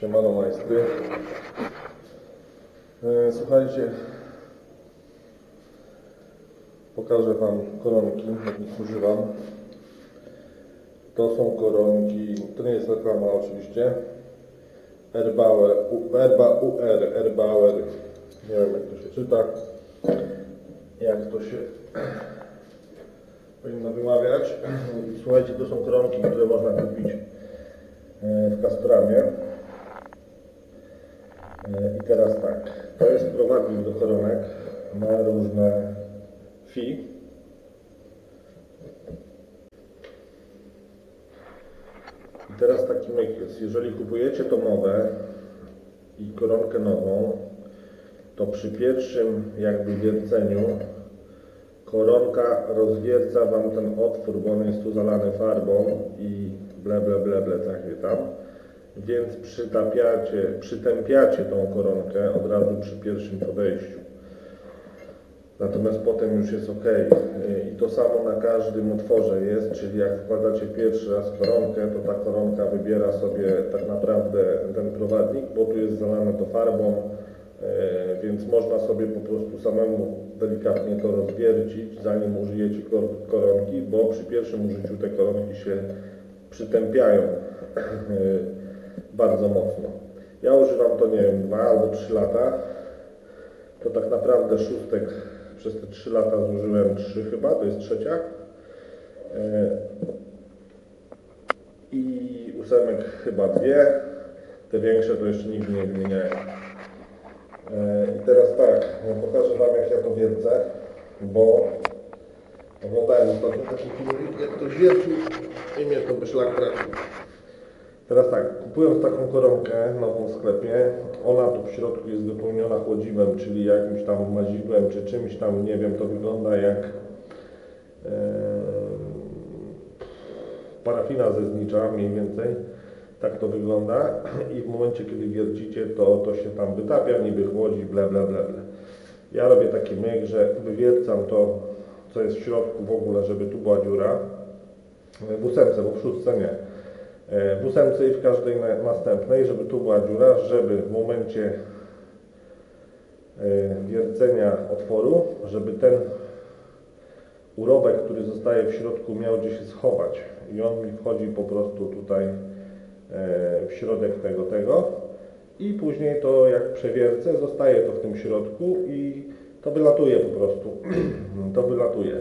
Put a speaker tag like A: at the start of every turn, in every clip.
A: Siemano majstry. E, Słuchajcie, pokażę Wam koronki, jakich używam. To są koronki, to nie jest reklama oczywiście. Erbauer, U- Erba UR, Erbauer, nie wiem jak to się czyta, jak to się powinno wymawiać. Słuchajcie, to są koronki, które można kupić e, w Kastramie. E, I teraz tak, to jest prowadnik do koronek na różne fi. I teraz taki myk jest, jeżeli kupujecie to nowe i koronkę nową, to przy pierwszym jakby wierceniu koronka rozwierca Wam ten otwór, bo on jest tu zalany farbą i ble ble ble ble, tak wie tam. Więc przytapiacie, przytępiacie tą koronkę od razu przy pierwszym podejściu. Natomiast potem już jest ok. I to samo na każdym otworze jest, czyli jak wkładacie pierwszy raz koronkę, to ta koronka wybiera sobie tak naprawdę ten prowadnik, bo tu jest zalane to farbą, e, więc można sobie po prostu samemu delikatnie to rozwiercić, zanim użyjecie kor- koronki, bo przy pierwszym użyciu te koronki się przytępiają e, bardzo mocno. Ja używam to, nie wiem, 2 albo 3 lata. To tak naprawdę szóstek przez te 3 lata zużyłem 3 chyba, to jest trzecia. E, I ósemek chyba dwie. Te większe to jeszcze nigdy nie wymieniałem. E, I teraz tak, pokażę Wam jak ja to wiercę, bo oglądałem ostatnio taki filmik, jak ktoś wiercił i mnie to by szlak trafił. Teraz tak, kupując taką koronkę nową w sklepie, ona tu w środku jest wypełniona chłodziwem, czyli jakimś tam mazidłem, czy czymś tam, nie wiem, to wygląda jak e, parafina ze znicza mniej więcej. Tak to wygląda i w momencie, kiedy wiercicie, to, to się tam wytapia, niby chłodzi, ble, ble, ble, ble. Ja robię taki myk, że wywiercam to, co jest w środku w ogóle, żeby tu była dziura. W ósemce, bo w szóstce nie. E, W ósemce i w każdej na- następnej, żeby tu była dziura, żeby w momencie e, wiercenia otworu, żeby ten urobek, który zostaje w środku, miał gdzie się schować. I on mi wchodzi po prostu tutaj e, w środek tego, tego. I później to jak przewiercę, zostaje to w tym środku i to wylatuje po prostu. to wylatuje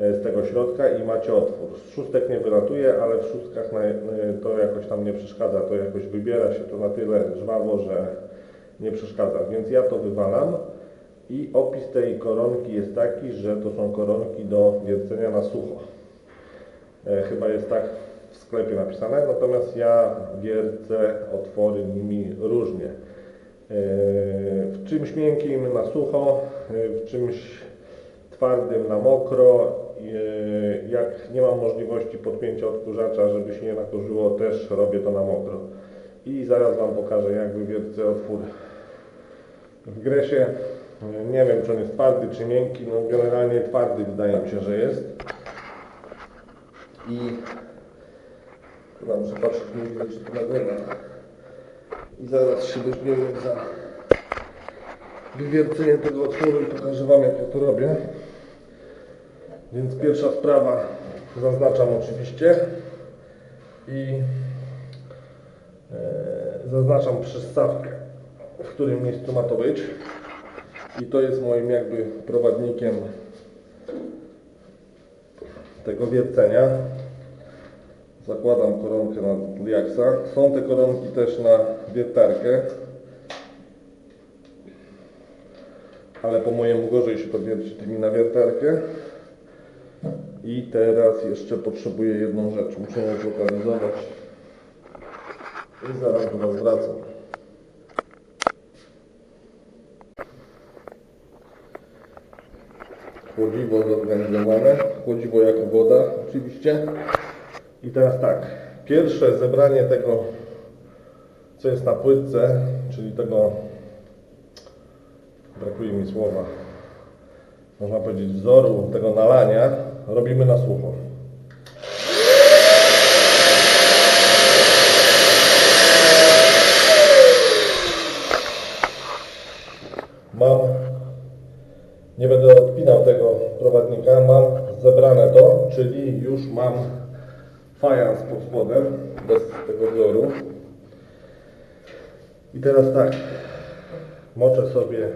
A: z tego środka i macie otwór. Szóstek nie wylatuje, ale w szóstkach e, to jakoś tam nie przeszkadza. To jakoś wybiera się to na tyle żwawo, że nie przeszkadza. Więc ja to wywalam i opis tej koronki jest taki, że to są koronki do wiercenia na sucho. E, chyba jest tak w sklepie napisane, natomiast ja wiercę otwory nimi różnie. E, W czymś miękkim na sucho, e, w czymś twardym na mokro. E, Jak nie mam możliwości podpięcia odkurzacza, żeby się nie nakurzyło, też robię to na mokro. I zaraz Wam pokażę, jak wywiercę otwór w gresie. E, Nie wiem, czy on jest twardy, czy miękki. No, generalnie twardy wydaje mi się, że jest. I chyba muszę patrzeć, nie widzę, czy to nagrywa. I zaraz się weźmiemy za wywiercenie tego otworu i pokażę Wam, jak ja to robię. Więc pierwsza sprawa, zaznaczam oczywiście i e, zaznaczam przystawkę, w którym miejscu ma to być. I to jest moim jakby prowadnikiem tego wiercenia. Zakładam koronkę na liaksa. Są te koronki też na wiertarkę. Ale po mojemu gorzej się to wierci tymi na wiertarkę. I teraz jeszcze potrzebuję jedną rzecz. Muszę ją zlokalizować. I zaraz do Was wracam. Chłodziwo zorganizowane. Chłodziwo jako woda oczywiście. I teraz tak. Pierwsze zebranie tego, co jest na płytce, czyli tego, brakuje mi słowa, można powiedzieć, wzoru tego nalania robimy na sucho. Mam, nie będę odpinał tego prowadnika, mam zebrane to, czyli już mam fajans pod spodem, bez tego wzoru. I teraz tak, moczę sobie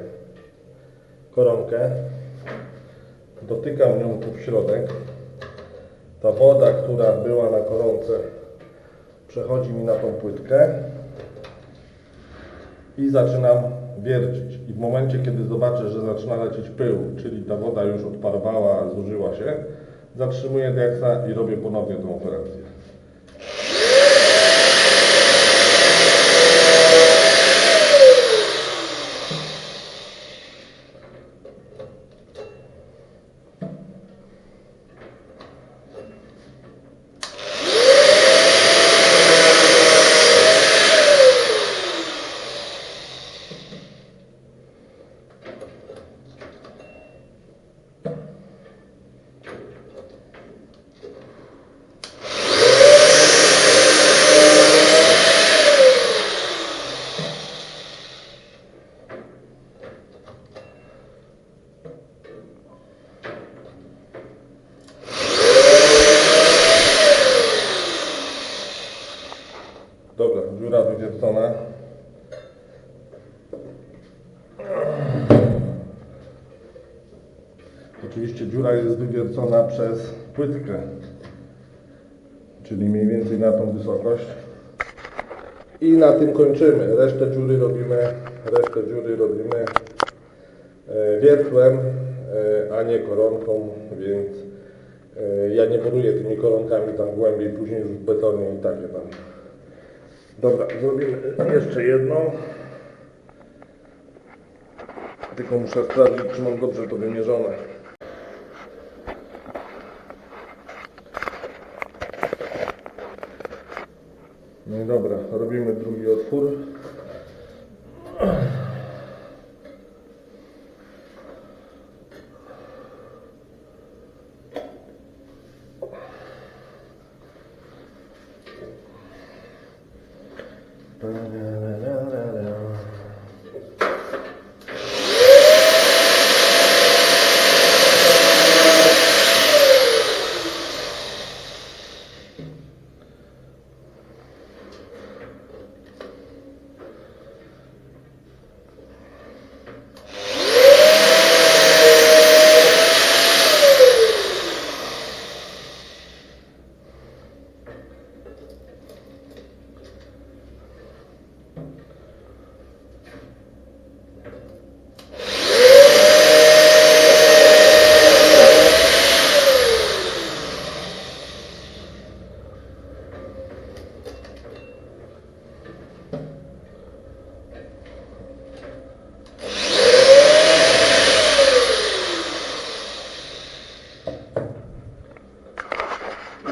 A: koronkę dotykam nią tu w środek. Ta woda, która była na koronce, przechodzi mi na tą płytkę i zaczynam wiercić. I w momencie, kiedy zobaczę, że zaczyna lecieć pył, czyli ta woda już odparowała, zużyła się, zatrzymuję deksa i robię ponownie tą operację. Dobra, dziura wywiercona. Oczywiście dziura jest wywiercona przez płytkę, czyli mniej więcej na tą wysokość. I na tym kończymy. Resztę dziury robimy, resztę dziury robimy e, wiertłem, e, a nie koronką, więc e, ja nie boruję tymi koronkami tam głębiej, później już w betonie i takie tam. Dobra, zrobimy jeszcze jedną. Tylko muszę sprawdzić, czy mam dobrze to wymierzone. No i dobra, robimy drugi otwór. Burn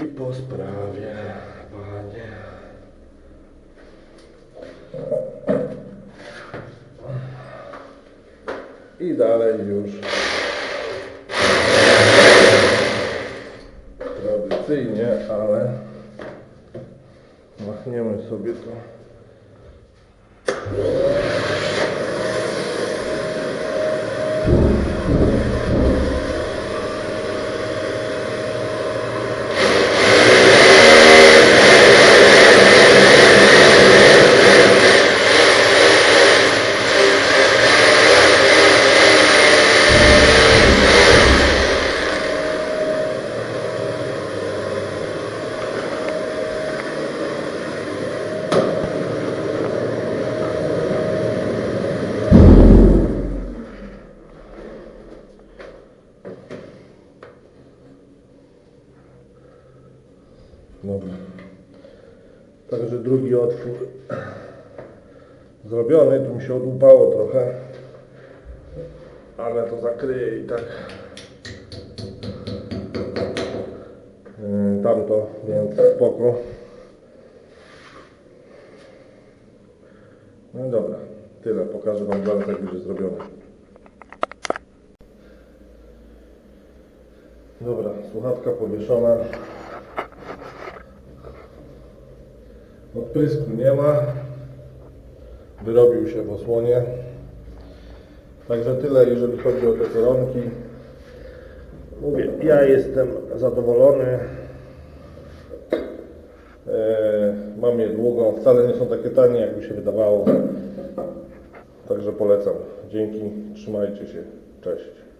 A: I po sprawie, panie. I dalej już tradycyjnie, ale machniemy sobie to. Dobra. Także drugi otwór zrobiony. Tu mi się odłupało trochę. Ale to zakryje i tak yy, tamto, więc spoko. No dobra, tyle. Pokażę Wam zaraz jak będzie zrobione. Dobra, słuchawka powieszona. Odprysku nie ma. Wyrobił się w osłonie. Także tyle, jeżeli chodzi o te koronki. Mówię, ja jestem zadowolony. E, mam je długo, wcale nie są takie tanie, jakby się wydawało. Także polecam. Dzięki, trzymajcie się. Cześć.